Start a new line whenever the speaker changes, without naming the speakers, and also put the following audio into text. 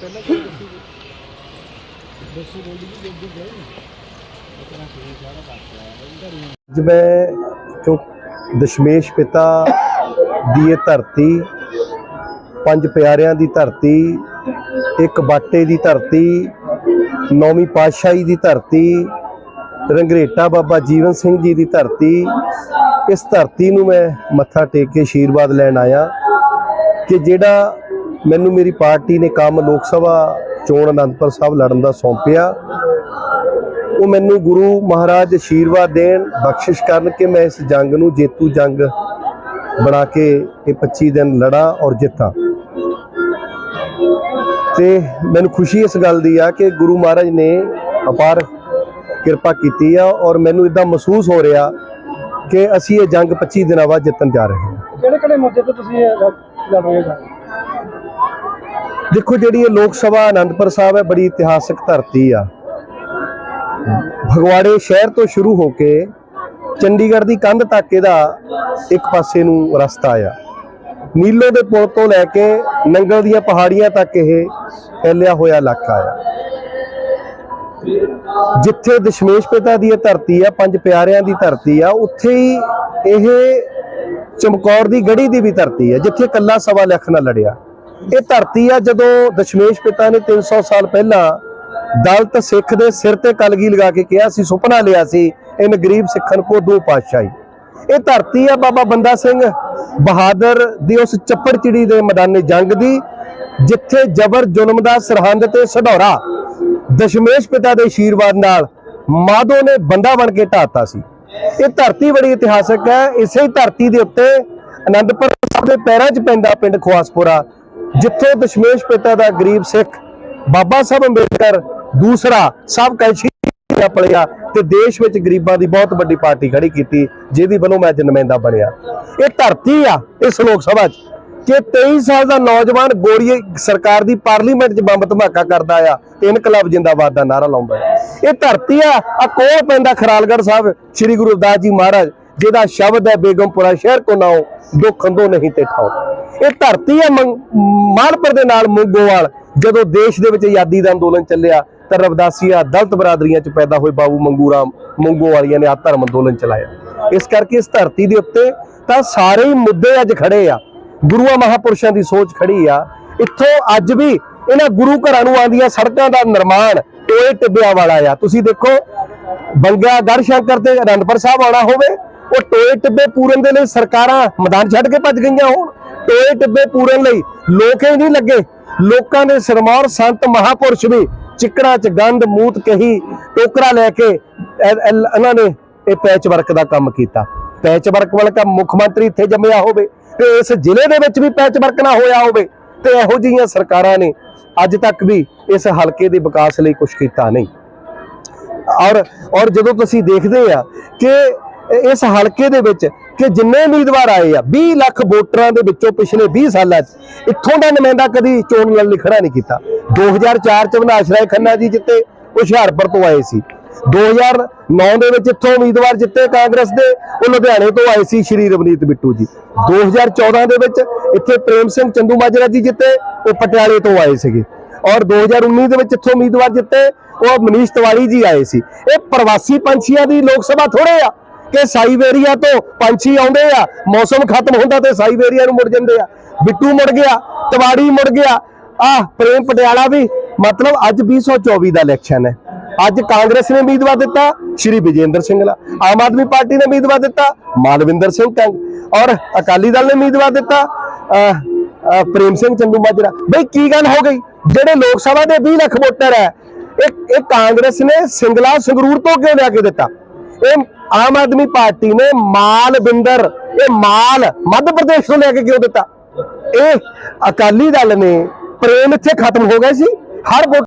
ਪਹਿਲਾਂ ਕੋਈ ਦੱਸੀ ਦੱਸੋ ਬੋਲੀ ਜੀ ਜੱਦੀ ਗਏ ਇਤਨਾ ਕੋਈ ਸਾਰਾ ਦੱਸ ਲਿਆ
ਅੱਜ ਮੈਂ ਕਿਉਂ ਦਸ਼ਮੇਸ਼ ਪਿਤਾ ਦੀ ਇਹ ਧਰਤੀ, ਪੰਜ ਪਿਆਰਿਆਂ ਦੀ ਧਰਤੀ, ਇੱਕ ਬਾਟੇ ਦੀ ਧਰਤੀ, ਨੌਵੀਂ ਪਾਤਸ਼ਾਹੀ ਦੀ ਧਰਤੀ, ਰੰਗਰੇਟਾ ਬਾਬਾ ਜੀਵਨ ਸਿੰਘ ਜੀ ਦੀ ਧਰਤੀ, ਇਸ ਧਰਤੀ ਨੂੰ ਮੈਂ ਮੱਥਾ ਟੇਕ ਕੇ ਆਸ਼ੀਰਵਾਦ ਲੈਣ ਆਇਆ ਕਿ ਜਿਹੜਾ ਮੈਨੂੰ ਮੇਰੀ ਪਾਰਟੀ ਨੇ ਕੰਮ ਲੋਕ ਸਭਾ ਚੋਣ ਅਨੰਦਪੁਰ ਸਾਹਿਬ ਲੜਨ ਦਾ ਸੌਂਪਿਆ। ਉਹ ਮੈਨੂੰ ਗੁਰੂ ਮਹਾਰਾਜ ਆਸ਼ੀਰਵਾਦ ਦੇਣ, ਬਖਸ਼ਿਸ਼ ਕਰਨ ਕਿ ਮੈਂ ਇਸ ਜੰਗ ਨੂੰ ਜੇਤੂ ਜੰਗ ਬਣਾ ਕੇ ਇਹ 25 ਦਿਨ ਲੜਾਂ ਔਰ ਜਿੱਤਾਂ। ਤੇ ਮੈਨੂੰ ਖੁਸ਼ੀ ਇਸ ਗੱਲ ਦੀ ਆ ਕਿ ਗੁਰੂ ਮਹਾਰਾਜ ਨੇ ਅਪਾਰ ਕਿਰਪਾ ਕੀਤੀ ਆ ਔਰ ਮੈਨੂੰ ਇਦਾਂ ਮਹਿਸੂਸ ਹੋ ਰਿਹਾ ਕਿ ਅਸੀਂ ਇਹ ਜੰਗ 25 ਦਿਨਾਂ ਬਾਅਦ ਜਿੱਤਣ ਜਾ ਰਹੇ ਹਾਂ।
ਕਿਹੜੇ ਕਿਹੜੇ ਮੁੱਦੇ ਤੇ ਤੁਸੀਂ ਲੜ ਰਹੇ ਹੋ?
ਦੇਖੋ ਜਿਹੜੀ ਇਹ ਲੋਕ ਸਭਾ ਆਨੰਦਪੁਰ ਸਾਹਿਬ ਹੈ, ਬੜੀ ਇਤਿਹਾਸਕ ਧਰਤੀ ਆ। ਫਗਵਾੜੇ ਸ਼ਹਿਰ ਤੋਂ ਸ਼ੁਰੂ ਹੋ ਕੇ ਚੰਡੀਗੜ੍ਹ ਦੀ ਕੰਧ ਤੱਕ ਇਹਦਾ ਇੱਕ ਪਾਸੇ ਨੂੰ ਰਸਤਾ ਆ। ਨੀਲੋ ਦੇ ਪੁਲ ਤੋਂ ਲੈ ਕੇ ਨੰਗਲ ਦੀਆਂ ਪਹਾੜੀਆਂ ਤੱਕ ਇਹ ਫੈਲਿਆ ਹੋਇਆ ਇਲਾਕਾ ਆ। ਜਿੱਥੇ ਦਸ਼ਮੇਸ਼ ਪਿਤਾ ਦੀ ਇਹ ਧਰਤੀ ਆ, ਪੰਜ ਪਿਆਰਿਆਂ ਦੀ ਧਰਤੀ ਆ, ਉੱਥੇ ਹੀ ਇਹ ਚਮਕੌਰ ਦੀ ਗੜੀ ਦੀ ਵੀ ਧਰਤੀ ਆ, ਜਿੱਥੇ ਕੱਲਾ ਸਵਾ ਲੱਖ ਨਾਲ ਲੜਿਆ। ਇਹ ਧਰਤੀ ਆ ਜਦੋਂ ਦਸ਼ਮੇਸ਼ ਪਿਤਾ ਨੇ 300 ਸਾਲ ਪਹਿਲਾਂ ਦਲਤ ਸਿੱਖ ਦੇ ਸਿਰ ਤੇ ਕਲਗੀ ਲਗਾ ਕੇ ਕਿਹਾ ਸੀ, ਸੁਪਨਾ ਲਿਆ ਸੀ, ਇਨ ਗਰੀਬ ਸਿੱਖਣ ਕੋ ਦੋ ਪਾਤਸ਼ਾਹੀ। ਇਹ ਧਰਤੀ ਆ ਬਾਬਾ ਬੰਦਾ ਸਿੰਘ ਬਹਾਦਰ ਦੀ ਉਸ ਚੱਪੜ ਚਿੜੀ ਦੇ ਮੈਦਾਨੇ ਜੰਗ ਦੀ, ਜਿੱਥੇ ਜ਼ਬਰ ਜ਼ੁਲਮ ਦਾ ਸਰਹੰਦ ਤੇ ਸਢੌਰਾ ਦਸ਼ਮੇਸ਼ ਪਿਤਾ ਦੇ ਆਸ਼ੀਰਵਾਦ ਨਾਲ ਮਾਧੋ ਨੇ ਬੰਦਾ ਬਣ ਕੇ ਢਾਤਾ ਸੀ। ਇਹ ਧਰਤੀ ਬੜੀ ਇਤਿਹਾਸਕ ਹੈ। ਇਸੇ ਧਰਤੀ ਦੇ ਉੱਤੇ ਆਨੰਦਪੁਰ ਸਾਹਿਬ ਦੇ ਪੈਰਾਂ 'ਚ ਪੈਂਦਾ ਪਿੰਡ ਖਵਾਸਪੁਰਾ ਜਿੱਥੇ ਦਸ਼ਮੇਸ਼ ਪਿਤਾ ਦਾ ਗਰੀਬ ਸਿੱਖ, ਬਾਬਾ ਸਾਹਿਬ ਅੰਬੇਡਕਰ, ਦੂਸਰਾ ਸਭ ਕੈਸ਼ੀ ਪਲਿਆ ਤੇ ਦੇਸ਼ ਵਿੱਚ ਗਰੀਬਾਂ ਦੀ ਬਹੁਤ ਵੱਡੀ ਪਾਰਟੀ ਖੜੀ ਕੀਤੀ, ਜਿਹਦੀ ਵੱਲੋਂ ਮੈਂ ਅੱਜ ਬਣਿਆ। ਇਹ ਧਰਤੀ ਆ, ਇਸ ਲੋਕ ਸਭਾ 'ਚ, ਕਿ 23 ਸਾਲ ਦਾ ਨੌਜਵਾਨ ਗੋਰੀਏ ਸਰਕਾਰ ਦੀ ਪਾਰਲੀਮੈਂਟ 'ਚ ਬੰਬ ਧਮਾਕਾ ਕਰਦਾ ਆ ਤੇ ਇਨਕਲਾਬ ਜਿੰਦਾਬਾਦ ਦਾ ਨਾਰਾ ਲਾਉਂਦਾ ਇਹ ਧਰਤੀ ਆ ਆ ਕੋਲ ਪੈਂਦਾ ਖਰਾਲਗੜ੍ਹ ਸਾਹਿਬ, ਸ੍ਰੀ ਗੁਰੂ ਰਵਿਦਾਸ ਜੀ ਮਹਾਰਾਜ। ਜਿਹਦਾ ਸ਼ਬਦ ਹੈ ਬੇਗਮਪੁਰਾ, ਸ਼ਹਿਰ ਕੋ ਨਾਓ ਦੁੱਖ ਅੰਦੋ ਨਹੀਂ ਤੇ ਠਾਓ ਇਹ ਧਰਤੀ ਹੈ ਮੰਗ- ਮਾਲਪੁਰ ਦੇ ਨਾਲ ਮੁੰਗੋਵਾਲ। ਜਦੋਂ ਦੇਸ਼ ਦੇ ਵਿੱਚ ਆਜ਼ਾਦੀ ਦਾ ਅੰਦੋਲਨ ਚੱਲਿਆ, ਤਾਂ ਰਵਦਾਸੀਆ ਦਲਤ ਬਰਾਦਰੀਆਂ ਚ ਪੈਦਾ ਹੋਏ ਬਾਬੂ ਮੰਗੂ ਰਾਮ ਮੰਗੋ ਵਾਲੀਆਂ ਨੇ ਆ ਧਰਮ ਅੰਦੋਲਨ ਚਲਾਇਆ। ਇਸ ਕਰਕੇ ਇਸ ਧਰਤੀ ਦੇ ਉੱਤੇ ਤਾਂ ਸਾਰੇ ਹੀ ਮੁੱਦੇ ਅੱਜ ਖੜੇ ਆ। ਗੁਰੂਆਂ ਮਹਾਪੁਰਸ਼ਾਂ ਦੀ ਸੋਚ ਖੜੀ ਆ। ਇੱਥੋਂ ਅੱਜ ਵੀ ਇਹਨਾਂ ਗੁਰੂ ਘਰਾਂ ਨੂੰ ਆਂਦੀਆਂ ਸੜਕਾਂ ਦਾ ਨਿਰਮਾਣ ਟੋਏ ਟਿੱਬਿਆਂ ਵਾਲਾ ਆ। ਤੁਸੀਂ ਦੇਖੋ, ਬੰਗਾ ਗੜ ਸ਼ੰਕਰ ਤੇ ਅਨੰਦਪੁਰ ਸਾਹਿਬ ਆਉਣਾ ਹੋਵੇ ਉਹ ਟੋਏ ਟਿੱਬੇ ਪੂਰਨ ਦੇ ਲਈ ਸਰਕਾਰਾਂ ਮੈਦਾਨ ਛੱਡ ਕੇ ਭੱਜ ਗਈਆਂ ਹੋਣ। ਟੋਏ ਟਿੱਬੇ ਪੂਰਨ ਲਈ ਲੋਕ ਹੀ ਨਹੀਂ ਲੱਗੇ। ਲੋਕਾਂ ਦੇ ਸਿਰਮੌਰ ਸੰਤ ਮਹਾਪੁਰਸ਼ ਵੀ ਚਿੱਕੜਾਂ ਚ ਗੰਦ, ਮੂਤ, ਕਹੀ, ਟੋਕਰਾ ਲੈ ਕੇ ਇਹਨਾਂ ਨੇ ਇਹ ਪੈਚ ਵਰਕ ਦਾ ਕੰਮ ਕੀਤਾ। ਪੈਚ ਵਰਕ ਵਾਲਾ ਕੰਮ ਮੁੱਖ ਮੰਤਰੀ ਇੱਥੇ ਜੰਮਿਆ ਹੋਵੇ ਤੇ ਇਸ ਜ਼ਿਲ੍ਹੇ ਦੇ ਵਿੱਚ ਵੀ ਪੈਚ ਵਰਕ ਨਾ ਹੋਇਆ ਹੋਵੇ ਤੇ ਇਹੋ ਜਿਹੀਆਂ ਸਰਕਾਰਾਂ ਨੇ ਅੱਜ ਤੱਕ ਵੀ ਇਸ ਹਲਕੇ ਦੇ ਵਿਕਾਸ ਲਈ ਕੁਝ ਕੀਤਾ ਨਹੀਂ। ਔਰ ਔਰ ਜਦੋਂ ਤੁਸੀਂ ਦੇਖਦੇ ਆ ਕਿ ਇਸ ਹਲਕੇ ਦੇ ਵਿੱਚ ਕਿ ਜਿੰਨੇ ਉਮੀਦਵਾਰ ਆਏ ਆ 20 ਲੱਖ ਵੋਟਰਾਂ ਦੇ ਵਿੱਚੋਂ ਪਿਛਲੇ 20 ਸਾਲਾਂ 'ਚ ਇੱਥੋਂ ਦਾ ਨੁਮਾਇੰਦਾ ਕਦੀ ਚੋਣ ਲੜਨ ਲਈ ਖੜਾ ਨਹੀਂ ਕੀਤਾ। 2004 ਚ ਅਵਿਨਾਸ਼ ਰਾਏ ਖੰਨਾ ਜੀ ਜਿੱਤੇ, ਉਹ ਹੁਸ਼ਿਆਰਪੁਰ ਤੋਂ ਆਏ ਸੀ। 2009 ਦੇ ਵਿੱਚ ਇੱਥੋਂ ਉਮੀਦਵਾਰ ਜਿੱਤੇ ਕਾਂਗਰਸ ਦੇ, ਉਹ ਲੁਧਿਆਣੇ ਤੋਂ ਆਏ ਸੀ ਸ਼੍ਰੀ ਰਵਨੀਤ ਬਿੱਟੂ ਜੀ। 2014 ਦੇ ਵਿੱਚ ਇੱਥੇ ਪ੍ਰੇਮ ਸਿੰਘ ਚੰਦੂਮਾਜਰਾ ਜੀ ਜਿੱਤੇ, ਉਹ ਪਟਿਆਲੇ ਤੋਂ ਆਏ ਸੀਗੇ। ਔਰ 2019 ਦੇ ਵਿੱਚ ਇੱਥੋਂ ਉਮੀਦਵਾਰ ਜਿੱਤੇ, ਉਹ ਮਨੀਸ਼ ਤਿਵਾੜੀ ਜੀ ਆਏ ਸੀ। ਇਹ ਪ੍ਰਵਾਸੀ ਪੰਛੀਆਂ ਦੀ ਲੋਕ ਸਭਾ ਥੋੜੇ ਆ। ਕਿ ਸਾਈਬੇਰੀਆ ਤੋਂ ਪੰਛੀ ਆਉਂਦੇ ਆ, ਮੌਸਮ ਖਤਮ ਹੁੰਦਾ ਤੇ ਸਾਈਬੇਰੀਆ ਨੂੰ ਮੁੜ ਜਾਂਦੇ ਆ। ਬਿੱਟੂ ਮੁੜ ਗਿਆ, ਤਵਾੜੀ ਮੁੜ ਗਿਆ। ਆਹ, ਪ੍ਰੇਮ ਪਟਿਆਲਾ ਵੀ, ਮਤਲਬ ਅੱਜ 2024 ਦਾ ਇਲੈਕਸ਼ਨ ਹੈ। ਅੱਜ ਕਾਂਗਰਸ ਨੇ ਉਮੀਦਵਾਰ ਦਿੱਤਾ, ਸ਼੍ਰੀ ਵਿਜੇਂਦਰ ਸਿੰਘਲਾ ਆਮ ਆਦਮੀ ਪਾਰਟੀ ਨੇ ਉਮੀਦਵਾਰ ਦਿੱਤਾ, ਮਾਲਵਿੰਦਰ ਸਿੰਘ ਕੰਗ ਔਰ ਅਕਾਲੀ ਦਲ ਨੇ ਉਮੀਦਵਾਰ ਦਿੱਤਾ ਪ੍ਰੇਮ ਸਿੰਘ ਚੰਦੂ ਮਾਜਰਾ। ਬਈ, ਕੀ ਗੱਲ ਹੋ ਗਈ? ਜਿਹੜੇ ਲੋਕ ਸਭਾ ਦੇ 20 ਲੱਖ ਵੋਟਰ ਹੈ, ਇਹ ਇਹ ਕਾਂਗਰਸ ਨੇ ਸਿੰਗਲਾ ਸੰਗਰੂਰ ਤੋਂ ਕਿਉਂ ਲਿਆ ਕੇ ਦਿੱਤਾ? ਇਹ ਆਮ ਆਦਮੀ ਪਾਰਟੀ ਨੇ ਮਾਲ ਬਿੰਦਰ, ਇਹ ਮਾਲ ਮੱਧ ਪ੍ਰਦੇਸ਼ ਤੋਂ ਲੈ ਕੇ ਕਿਉਂ ਦਿੱਤਾ? ਇਹ ਅਕਾਲੀ ਦਲ ਨੇ ਪ੍ਰੇਮ ਇੱਥੇ ਖਤਮ ਹੋ ਗਏ ਸੀ। ਹਰ ਵੋਟ